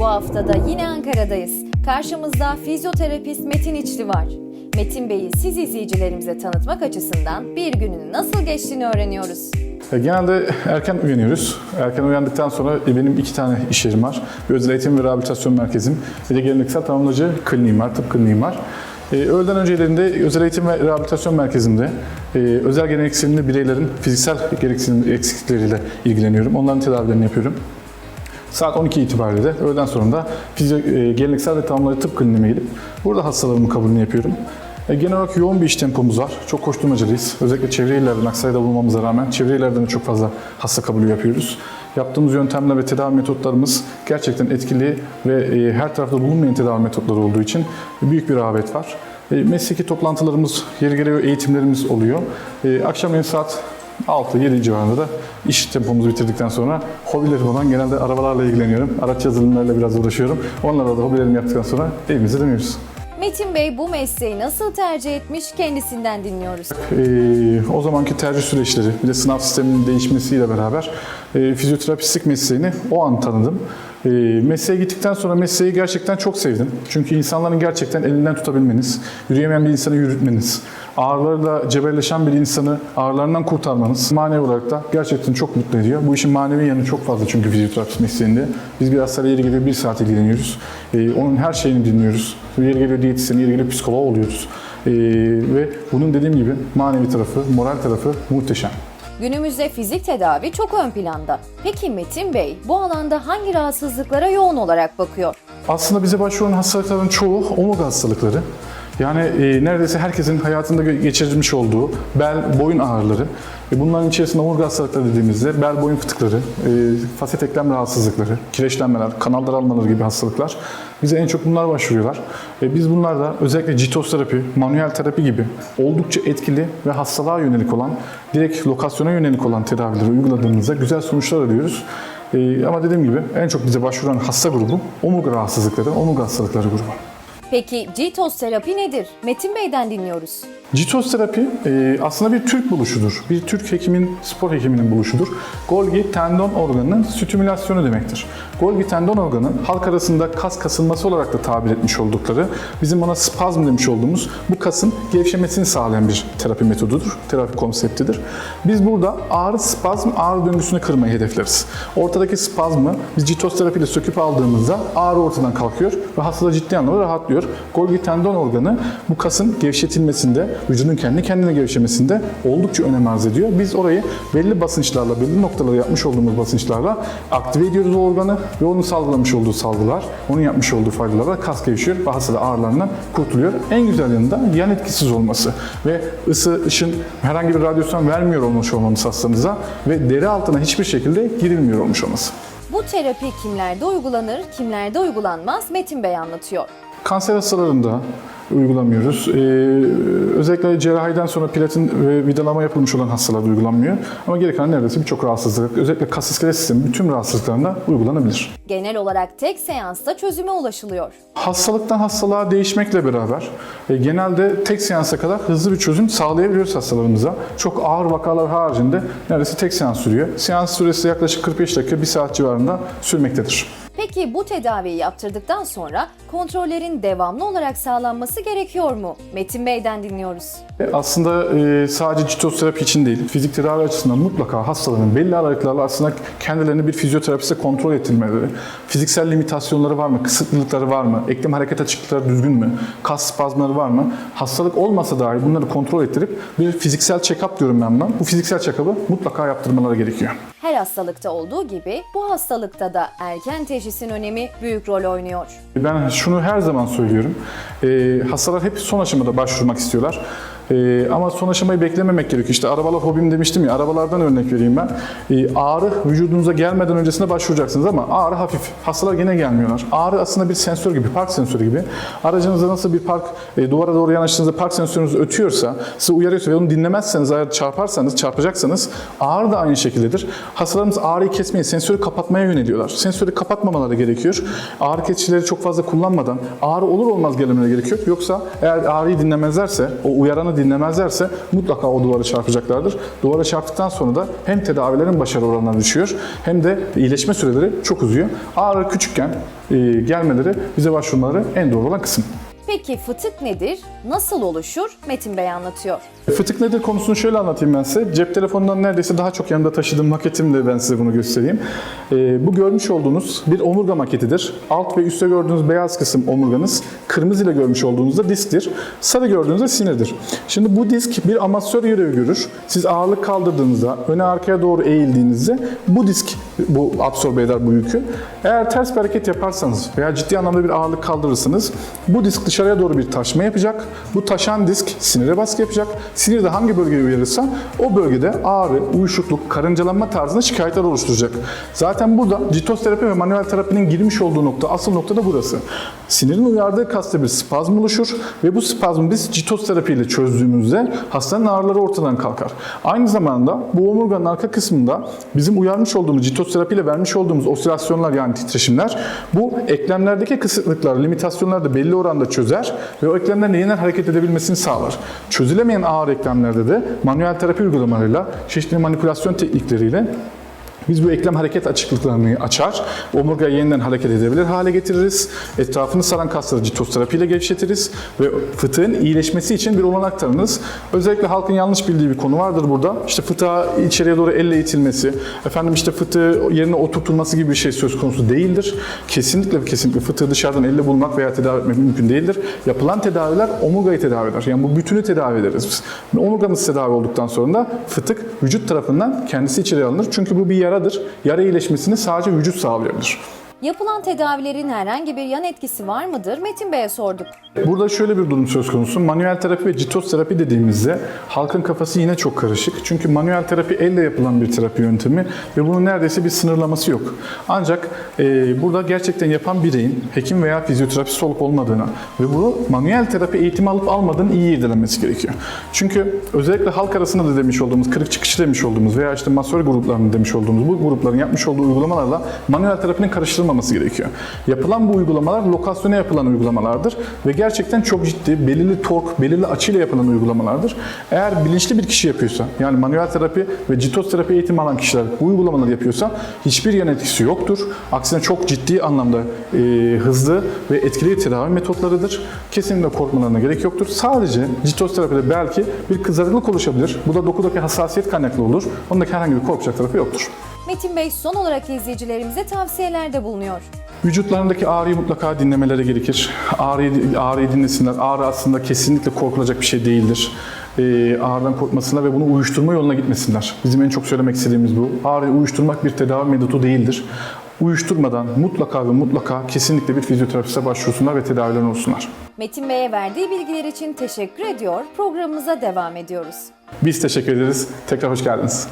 Bu haftada yine Ankara'dayız. Karşımızda fizyoterapist Metin İçli var. Metin Bey'i siz izleyicilerimize tanıtmak açısından bir günün nasıl geçtiğini öğreniyoruz. E, Genelde erken uyanıyoruz. Erken uyandıktan sonra e, benim iki tane iş yerim var. Bir özel eğitim ve rehabilitasyon merkezim. Bir de geleneksel tamamlayıcı kliniğim var, tıp kliniğim var. E, öğleden öncelerinde özel eğitim ve rehabilitasyon merkezimde e, özel gereksinimli bireylerin fiziksel gereksinim eksiklikleriyle ilgileniyorum. Onların tedavilerini yapıyorum. Saat 12 itibariyle de öğleden sonra da e, geleneksel ve tamamlayıcı tıp kliniğime gelip burada hastalarımın kabulünü yapıyorum. E, genel olarak yoğun bir iş tempomuz var. Çok koşturmacalıyız. Özellikle çevre illerden Aksaray'da bulunmamıza rağmen çevre illerden de çok fazla hasta kabulü yapıyoruz. Yaptığımız yöntemler ve tedavi metotlarımız gerçekten etkili ve e, her tarafta bulunmayan tedavi metotları olduğu için büyük bir rağbet var. Mesleki toplantılarımız, yeri geliyor eğitimlerimiz oluyor. E, akşamleyin saat 6-7 civarında da iş tempomuzu bitirdikten sonra hobilerim olan genelde arabalarla ilgileniyorum. Araç yazılımlarıyla biraz uğraşıyorum. Onlarla da hobilerimi yaptıktan sonra evimize dönüyoruz. Metin Bey bu mesleği nasıl tercih etmiş kendisinden dinliyoruz. Ee, o zamanki tercih süreçleri, bir de sınav sisteminin değişmesiyle beraber e, fizyoterapistlik mesleğini o an tanıdım. E, mesleğe gittikten sonra mesleği gerçekten çok sevdim. Çünkü insanların gerçekten elinden tutabilmeniz, yürüyemeyen bir insanı yürütmeniz, ağrılarla cebelleşen bir insanı ağrılarından kurtarmanız manevi olarak da gerçekten çok mutlu ediyor. Bu işin manevi yanı çok fazla çünkü fizyoterapist mesleğinde. Biz bir hastayla yeri geliyor bir saat ilgileniyoruz. Ee, onun her şeyini dinliyoruz. Yeri geliyor diyetisyen, yeri geliyor psikolog oluyoruz. Ee, ve bunun dediğim gibi manevi tarafı, moral tarafı muhteşem. Günümüzde fizik tedavi çok ön planda. Peki Metin Bey bu alanda hangi rahatsızlıklara yoğun olarak bakıyor? Aslında bize başvuran hastalıkların çoğu omurga hastalıkları. Yani e, neredeyse herkesin hayatında geçirmiş olduğu bel, boyun ağrıları. E, bunların içerisinde omurga hastalıkları dediğimizde bel, boyun fıtıkları, e, faset eklem rahatsızlıkları, kireçlenmeler, kanal daralmaları gibi hastalıklar. Bize en çok bunlar başvuruyorlar. E, biz bunlarda özellikle citos terapi, manuel terapi gibi oldukça etkili ve hastalığa yönelik olan, direkt lokasyona yönelik olan tedavileri uyguladığımızda güzel sonuçlar alıyoruz. Ee, ama dediğim gibi en çok bize başvuran hasta grubu omurga rahatsızlıkları, omurga hastalıkları grubu. Peki G-toz terapi nedir? Metin Bey'den dinliyoruz. Citos terapi e, aslında bir Türk buluşudur. Bir Türk hekimin, spor hekiminin buluşudur. Golgi tendon organının stimülasyonu demektir. Golgi tendon organı halk arasında kas kasılması olarak da tabir etmiş oldukları, bizim ona spazm demiş olduğumuz bu kasın gevşemesini sağlayan bir terapi metodudur, terapi konseptidir. Biz burada ağrı spazm, ağrı döngüsünü kırmayı hedefleriz. Ortadaki spazmı biz citos terapiyle söküp aldığımızda ağrı ortadan kalkıyor ve hasta da ciddi anlamda rahatlıyor. Golgi tendon organı bu kasın gevşetilmesinde, vücudun kendi kendine gevşemesinde oldukça önem arz ediyor. Biz orayı belli basınçlarla, belli noktalara yapmış olduğumuz basınçlarla aktive ediyoruz o organı ve onun salgılamış olduğu salgılar, onun yapmış olduğu faydalarla kas gevşiyor ve hasta da ağrılarından kurtuluyor. En güzel yanı da yan etkisiz olması ve ısı, ışın herhangi bir radyasyon vermiyor olmuş olmamız hastanıza ve deri altına hiçbir şekilde girilmiyor olmuş olması. Bu terapi kimlerde uygulanır, kimlerde uygulanmaz Metin Bey anlatıyor. Kanser hastalarında uygulamıyoruz. Ee, özellikle cerrahiden sonra platin ve vidalama yapılmış olan hastalarda uygulanmıyor. Ama geri kalan neredeyse birçok rahatsızlık, özellikle kas iskelet sistemi bütün rahatsızlıklarında uygulanabilir. Genel olarak tek seansta çözüme ulaşılıyor. Hastalıktan hastalığa değişmekle beraber e, genelde tek seansa kadar hızlı bir çözüm sağlayabiliyoruz hastalarımıza. Çok ağır vakalar haricinde neredeyse tek seans sürüyor. Seans süresi yaklaşık 45 dakika, 1 saat civarında sürmektedir. Peki bu tedaviyi yaptırdıktan sonra kontrollerin devamlı olarak sağlanması gerekiyor mu? Metin Bey'den dinliyoruz. E, Aslında e, sadece citosterapi için değil, fizik tedavi açısından mutlaka hastaların belli aralıklarla aslında kendilerini bir fizyoterapiste kontrol ettirmeleri, fiziksel limitasyonları var mı, kısıtlılıkları var mı, eklem hareket açıklıkları düzgün mü, kas spazmları var mı, hastalık olmasa dahi bunları kontrol ettirip bir fiziksel check-up diyorum ben buna. Bu fiziksel check-up'ı mutlaka yaptırmaları gerekiyor. Her hastalıkta olduğu gibi bu hastalıkta da erken teşhisin önemi büyük rol oynuyor. Ben şunu her zaman söylüyorum. Ee, hastalar hep son aşamada başvurmak istiyorlar. Ee, ama son aşamayı beklememek gerekiyor. İşte arabalar hobim demiştim ya, arabalardan örnek vereyim ben. Ee, ağrı vücudunuza gelmeden öncesinde başvuracaksınız ama ağrı hafif. Hastalar gene gelmiyorlar. Ağrı aslında bir sensör gibi, park sensörü gibi. Aracınızda nasıl bir park, e, duvara doğru yanaştığınızda park sensörünüz ötüyorsa, sizi uyarıyorsa ve onu dinlemezseniz, eğer çarparsanız, çarpacaksanız ağrı da aynı şekildedir. Hastalarımız ağrıyı kesmeye, sensörü kapatmaya yöneliyorlar. Sensörü kapatmamaları gerekiyor. Ağrı kesicileri çok fazla kullanmadan ağrı olur olmaz gelmeleri gerekiyor. Yoksa eğer ağrıyı dinlemezlerse, o uyaranı dinlemezlerse mutlaka o duvara çarpacaklardır. Duvara çarptıktan sonra da hem tedavilerin başarı oranları düşüyor hem de iyileşme süreleri çok uzuyor. Ağrı küçükken e, gelmeleri, bize başvurmaları en doğru olan kısım. Peki fıtık nedir? Nasıl oluşur? Metin Bey anlatıyor. Fıtık nedir konusunu şöyle anlatayım ben size. Cep telefonundan neredeyse daha çok yanımda taşıdığım maketimle ben size bunu göstereyim. Ee, bu görmüş olduğunuz bir omurga maketidir. Alt ve üstte gördüğünüz beyaz kısım omurganız. Kırmızı ile görmüş olduğunuzda disktir. Sarı gördüğünüzde sinirdir. Şimdi bu disk bir amatör görevi görür. Siz ağırlık kaldırdığınızda, öne arkaya doğru eğildiğinizde bu disk bu absorbe eder bu yükü. Eğer ters bir hareket yaparsanız veya ciddi anlamda bir ağırlık kaldırırsanız bu disk dışarıya doğru bir taşma yapacak. Bu taşan disk sinire baskı yapacak. Sinir de hangi bölgeye uyarırsa o bölgede ağrı, uyuşukluk, karıncalanma tarzında şikayetler oluşturacak. Zaten burada citos terapi ve manuel terapinin girmiş olduğu nokta, asıl nokta da burası. Sinirin uyardığı kasta bir spazm oluşur ve bu spazmı biz citos terapiyle çözdüğümüzde hastanın ağrıları ortadan kalkar. Aynı zamanda bu omurganın arka kısmında bizim uyarmış olduğumuz citos terapiyle vermiş olduğumuz osilasyonlar yani titreşimler bu eklemlerdeki kısıtlıklar, limitasyonlar da belli oranda çözer ve o eklemlerin yeniden hareket edebilmesini sağlar. Çözülemeyen ağır eklemlerde de manuel terapi uygulamalarıyla, çeşitli manipülasyon teknikleriyle biz bu eklem hareket açıklıklarını açar, omurgayı yeniden hareket edebilir hale getiririz. Etrafını saran kasları citos terapiyle gevşetiriz ve fıtığın iyileşmesi için bir olanak tanırız. Özellikle halkın yanlış bildiği bir konu vardır burada. İşte fıtığa içeriye doğru elle itilmesi, efendim işte fıtığı yerine oturtulması gibi bir şey söz konusu değildir. Kesinlikle ve kesinlikle fıtığı dışarıdan elle bulmak veya tedavi etmek mümkün değildir. Yapılan tedaviler omurgayı tedavi eder. Yani bu bütünü tedavi ederiz biz. Omurgamız tedavi olduktan sonra da fıtık vücut tarafından kendisi içeriye alınır. Çünkü bu bir yaradır. Yara iyileşmesini sadece vücut sağlayabilir. Yapılan tedavilerin herhangi bir yan etkisi var mıdır? Metin Bey'e sorduk. Burada şöyle bir durum söz konusu. Manuel terapi ve citos terapi dediğimizde halkın kafası yine çok karışık. Çünkü manuel terapi elle yapılan bir terapi yöntemi ve bunun neredeyse bir sınırlaması yok. Ancak e, burada gerçekten yapan bireyin hekim veya fizyoterapist olup olmadığını ve bu manuel terapi eğitimi alıp almadığını iyi irdelenmesi gerekiyor. Çünkü özellikle halk arasında da demiş olduğumuz, kırık çıkışı demiş olduğumuz veya işte masör gruplarının demiş olduğumuz bu grupların yapmış olduğu uygulamalarla manuel terapinin karıştırılmaması gerekiyor. Yapılan bu uygulamalar lokasyona yapılan uygulamalardır ve gerçekten çok ciddi, belirli tork, belirli açıyla yapılan uygulamalardır. Eğer bilinçli bir kişi yapıyorsa, yani manuel terapi ve citos terapi eğitimi alan kişiler bu uygulamaları yapıyorsa hiçbir yan etkisi yoktur. Aksine çok ciddi anlamda e, hızlı ve etkili tedavi metotlarıdır. Kesinlikle korkmalarına gerek yoktur. Sadece citos terapide belki bir kızarıklık oluşabilir. Bu da dokudaki hassasiyet kaynaklı olur. Ondaki herhangi bir korkacak tarafı yoktur. Metin Bey son olarak izleyicilerimize tavsiyelerde bulunuyor. Vücutlarındaki ağrıyı mutlaka dinlemeleri gerekir. Ağrıyı, ağrıyı dinlesinler. Ağrı aslında kesinlikle korkulacak bir şey değildir. Ee, ağrıdan korkmasınlar ve bunu uyuşturma yoluna gitmesinler. Bizim en çok söylemek istediğimiz bu. Ağrıyı uyuşturmak bir tedavi metodu değildir. Uyuşturmadan mutlaka ve mutlaka kesinlikle bir fizyoterapiste başvursunlar ve tedavilerini olsunlar. Metin Bey'e verdiği bilgiler için teşekkür ediyor. Programımıza devam ediyoruz. Biz teşekkür ederiz. Tekrar hoş geldiniz.